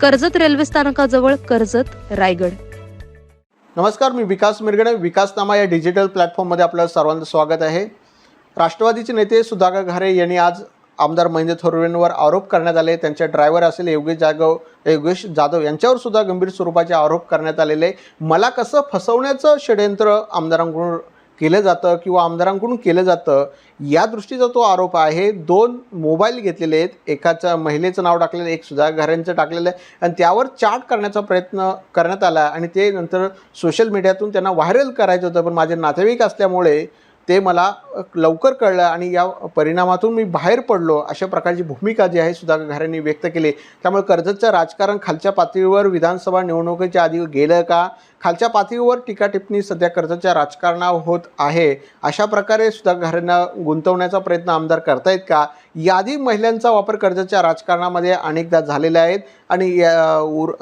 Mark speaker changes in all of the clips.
Speaker 1: Karjat railway स्थानकाजवळ कर्जत रायगड.
Speaker 2: नमस्कार मी विकास मिरगणे विकासनामा या डिजिटल प्लॅटफॉर्ममध्ये आपलं सर्वांचं स्वागत आहे. राष्ट्रवादीचे नेते सुधाकर घारे यांनी आज आमदार महेंद्र थोरवेंवर आरोप करण्यात आले. त्यांचे ड्रायव्हर असेल योगेश जाधव योगेश जाधव यांच्यावर सुद्धा गंभीर स्वरूपाचे आरोप करण्यात आलेले. मला कसं फसवण्याचं षडयंत्र आमदारांकडून केलं जातं किंवा आमदारांकडून केलं जातं या दृष्टीचा तो आरोप आहे. दोन मोबाईल घेतलेले आहेत. एकाचं महिलेचं नाव टाकलेलं एक सुधाकर टाकलेलं आहे आणि त्यावर चाट करण्याचा प्रयत्न करण्यात आला आणि ते नंतर सोशल मीडियातून त्यांना व्हायरल करायचं होतं. पण माझे नातेवाईक असल्यामुळे ते मला लवकर कळलं आणि या परिणामातून मी बाहेर पडलो. अशा प्रकारची भूमिका जी आहे सुधाकर घारेंनी व्यक्त केली. त्यामुळे कर्जतचं राजकारण खालच्या पातळीवर विधानसभा निवडणुकीच्या आधी गेलं का? खालच्या पातळीवर टीका टिप्पणी सध्या कर्जतच्या राजकारणावर होत आहे. अशा प्रकारे सुधाकर घारेंना गुंतवण्याचा प्रयत्न आमदार करतायत का? यादी महिलांचा वापर कर्जतच्या राजकारणामध्ये अनेकदा झालेला आहेत. आणि या उर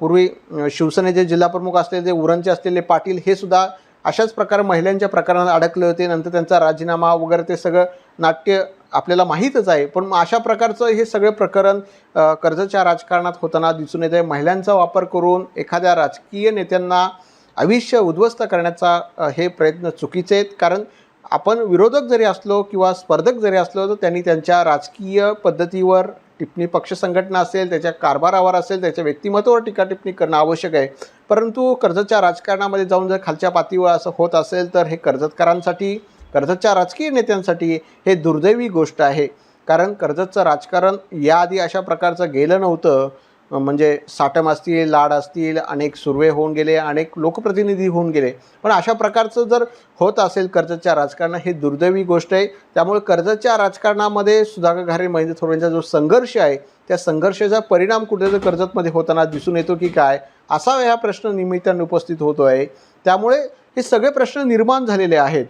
Speaker 2: पूर्वी शिवसेनेचे जिल्हाप्रमुख असलेले उरणचे असलेले पाटील हे सुद्धा अशाच प्रकारे महिलांच्या प्रकरणात अडकले होते. नंतर त्यांचा राजीनामा वगैरे ते सगळं नाट्य आपल्याला माहीतच आहे. पण मग अशा प्रकारचं हे सगळे प्रकरण कर्जाच्या कर्जच्या राजकारणात होताना दिसून येते महिलांचा वापर करून एखाद्या राजकीय नेत्यांना आयुष्य उद्ध्वस्त करण्याचा हे प्रयत्न चुकीचे आहेत. कारण आपण विरोधक जरी असलो किंवा स्पर्धक जरी असलो तर त्यांनी त्यांच्या राजकीय पद्धतीवर टिप्पणी पक्ष संघटना असेल त्याच्या कारभारावर असेल त्याच्या व्यक्तिमत्वावर टीका टिप्पणी करणं आवश्यक आहे. परंतु कर्जतच्या राजकारणामध्ये जाऊन जर खालच्या पातळीवर असं होत असेल तर हे कर्जतकरांसाठी कर्जतच्या राजकीय नेत्यांसाठी हे दुर्दैवी गोष्ट आहे. कारण कर्जतचं राजकारण याआधी अशा प्रकारचं गेलं नव्हतं. म्हणजे साटम असतील लाड असतील अनेक सुर्वे होऊन गेले अनेक लोकप्रतिनिधी होऊन गेले. पण अशा प्रकारचं जर होत असेल कर्जतच्या राजकारण हे दुर्दैवी गोष्ट आहे. त्यामुळे कर्जतच्या राजकारणामध्ये सुधाकर घारे महेंद्र थोरांचा जो संघर्ष आहे त्या संघर्षाचा परिणाम कुठेतरी कर्जतमध्ये होताना दिसून येतो की काय? असा हा प्रश्न निमित्ताने उपस्थित होतो आहे. त्यामुळे हे सगळे प्रश्न निर्माण झालेले आहेत.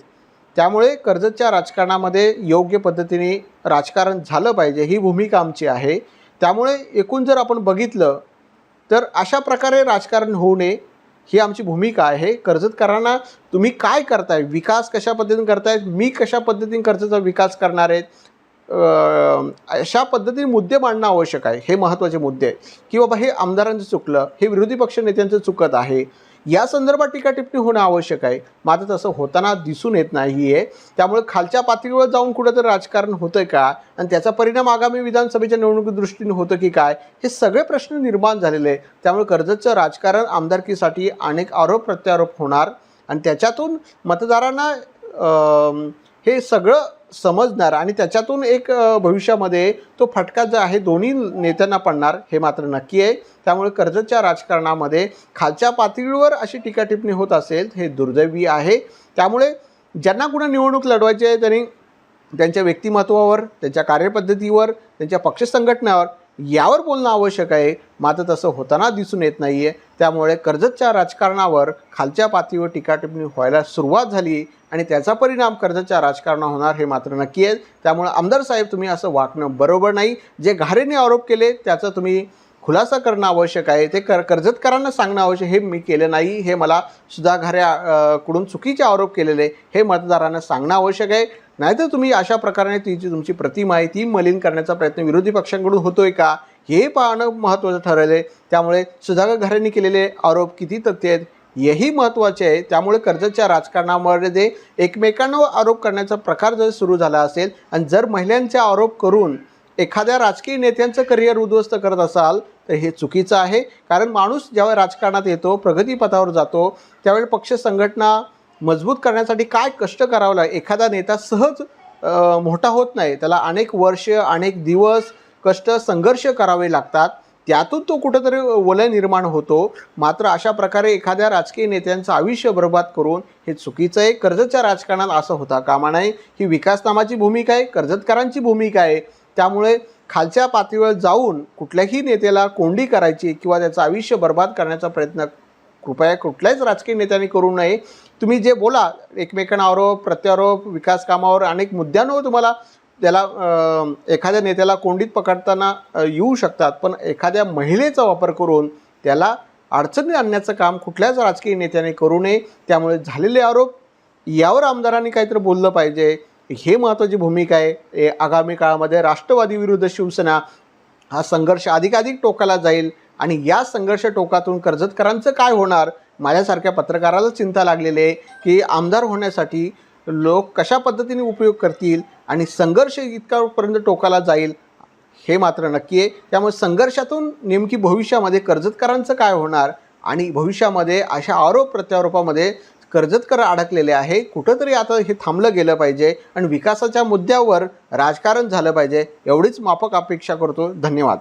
Speaker 2: त्यामुळे कर्जतच्या राजकारणामध्ये योग्य पद्धतीने राजकारण झालं पाहिजे ही भूमिका आमची आहे. त्यामुळे एकूण जर आपण बघितलं तर अशा प्रकारे राजकारण होऊ नये ही आमची भूमिका आहे. कर्जतकरांना तुम्ही काय करताय? विकास कशा पद्धतीने करतायत मी कशा पद्धतीने कर्जाचा विकास करणार आहेत अशा पद्धतीने मुद्दे मांडणं आवश्यक आहे. हे महत्त्वाचे मुद्दे. आहेत की बाबा हे आमदारांचं चुकलं हे विरोधी पक्ष नेत्यांचं चुकत आहे. या संदर्भात टीकाटिप्पणी होणं आवश्यक आहे. मात्र तसं होताना दिसून येत नाही आहे त्यामुळे खालच्या पातळीवर जाऊन कुठंतरी राजकारण होतं का? आणि त्याचा परिणाम आगामी विधानसभेच्या निवडणुकी दृष्टीने होतं की काय? हे सगळे प्रश्न निर्माण झालेले आहे त्यामुळे कर्जतचं राजकारण आमदारकीसाठी अनेक आरोप प्रत्यारोप होणार. आणि त्याच्यातून मतदारांना हे सगळं समजणार आणि त्याच्यातून एक भविष्यामध्ये तो फटका जो आहे दोन्ही नेत्यांना पडणार हे मात्र नक्की आहे. त्यामुळे कर्जतच्या राजकारणामध्ये खालच्या पातळीवर अशी टीकाटिपणी होत असेल हे दुर्दैवी आहे. त्यामुळे ज्यांना कुणा निवडणूक लढवायची आहे त्यांनी त्यांच्या व्यक्तिमत्वावर त्यांच्या कार्यपद्धतीवर त्यांच्या पक्ष संघटनावर यावर बोलणं आवश्यक आहे. मात्र तसं होताना दिसून येत नाही आहे त्यामुळे कर्जतच्या राजकारणावर खालच्या पातळीवर टीकाटिपणी व्हायला सुरुवात झाली आणि त्याचा परिणाम कर्जतच्या राजकारणावर होणार हे मात्र नक्की आहे. त्यामुळे आमदार साहेब तुम्ही असं वागणं बरोबर नाही. जे घारेने आरोप केले त्याचं तुम्ही खुलासा करणं आवश्यक आहे ते कर कर्जतकरांना सांगणं आवश्यक हे मी केलं नाही हे मला सुधा कडून चुकीचे आरोप केलेले हे मतदारांना सांगणं आवश्यक आहे. नाहीतर तुम्ही अशा प्रकारे ती जी तुमची प्रतिमा आहे ती मलिन करण्याचा प्रयत्न विरोधी पक्षांकडून होतोय का? हे पाहणं महत्त्वाचं ठरवले आहे. त्यामुळे सुधाकर घरांनी केलेले आरोप किती तथ्य आहेत हेही महत्त्वाचे आहे. त्यामुळे कर्जतच्या राजकारणामध्ये एकमेकांवर आरोप करण्याचा प्रकार जर सुरू झाला असेल आणि जर महिलांचे आरोप करून एखाद्या राजकीय नेत्यांचं करिअर उद्ध्वस्त करत असाल तर हे चुकीचं आहे. कारण माणूस जेव्हा राजकारणात येतो प्रगतीपथावर जातो त्यावेळी पक्ष संघटना मजबूत करण्यासाठी काय कष्ट करावं लागेल? एखादा नेता सहज मोठा होत नाही. त्याला अनेक वर्ष अनेक दिवस कष्ट संघर्ष करावे लागतात. त्यातून तो कुठंतरी वलय निर्माण होतो. मात्र अशा प्रकारे एखाद्या राजकीय नेत्यांचं आयुष्य बर्बाद करून हे चुकीचं आहे. कर्जतच्या राजकारणात असं होता कामा नये. ही विकास नामाची भूमिका आहे. कर्जतकरांची भूमिका आहे. त्यामुळे खालच्या पातळीवर जाऊन कुठल्याही नेत्याला कोंडी करायची किंवा त्याचं आयुष्य बर्बाद करण्याचा प्रयत्न कृपया कुठल्याच राजकीय नेत्याने करू नये. तुम्ही जे बोला एकमेकांना आरोप प्रत्यारोप विकास कामावर अनेक मुद्द्यांवर तुम्हाला त्याला एखाद्या नेत्याला कोंडीत पकडताना येऊ शकतात. पण एखाद्या महिलेचा वापर करून त्याला अडचणी आणण्याचं काम कुठल्याच राजकीय नेत्याने करू नये. त्यामुळे झालेले आरोप यावर आमदारांनी काहीतरी बोललं पाहिजे. हे महत्त्वाची भूमिका आहे. ए- आगामी काळामध्ये राष्ट्रवादी विरुद्ध शिवसेना हा संघर्ष अधिकाधिक टोकाला जाईल आणि या संघर्ष टोकातून कर्जतकरांचं काय होणार? माझ्यासारख्या पत्रकाराला चिंता लागलेली आहे की आमदार होण्यासाठी लोक कशा पद्धतीने उपयोग करतील आणि संघर्ष इतकापर्यंत टोकाला जाईल हे मात्र नक्की आहे. त्यामुळे संघर्षातून नेमकी भविष्यामध्ये कर्जतकरांचं काय होणार? आणि भविष्यामध्ये अशा आरोप प्रत्यारोपामध्ये कर्जतकर अडकलेले आहे. कुठंतरी आता हे थांबलं गेलं पाहिजे आणि विकासाच्या मुद्द्यावर राजकारण झालं पाहिजे एवढीच माफक अपेक्षा करतो. धन्यवाद.